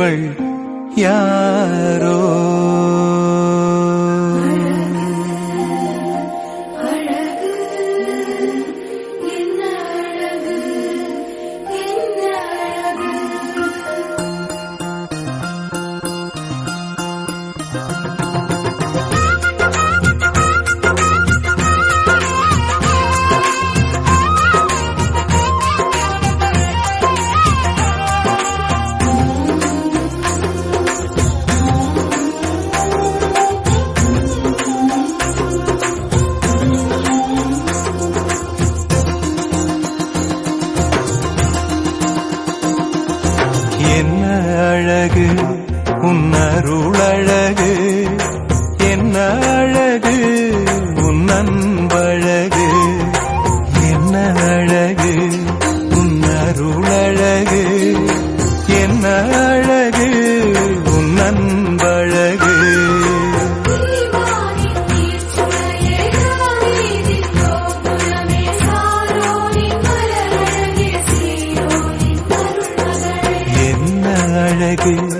இவள் யாரோ? என்ன அழகு? உன் அருள் அழகு. அழகு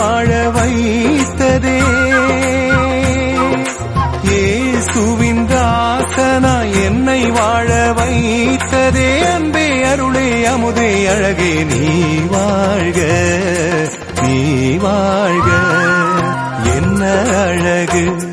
வாழ வைத்ததே. இயேசுவின் தாசனா என்னை வாழ வைத்ததே. அன்பே அருளே அமுதே அழகே நீ வாழ்க நீ வாழ்க. என்ன அழகு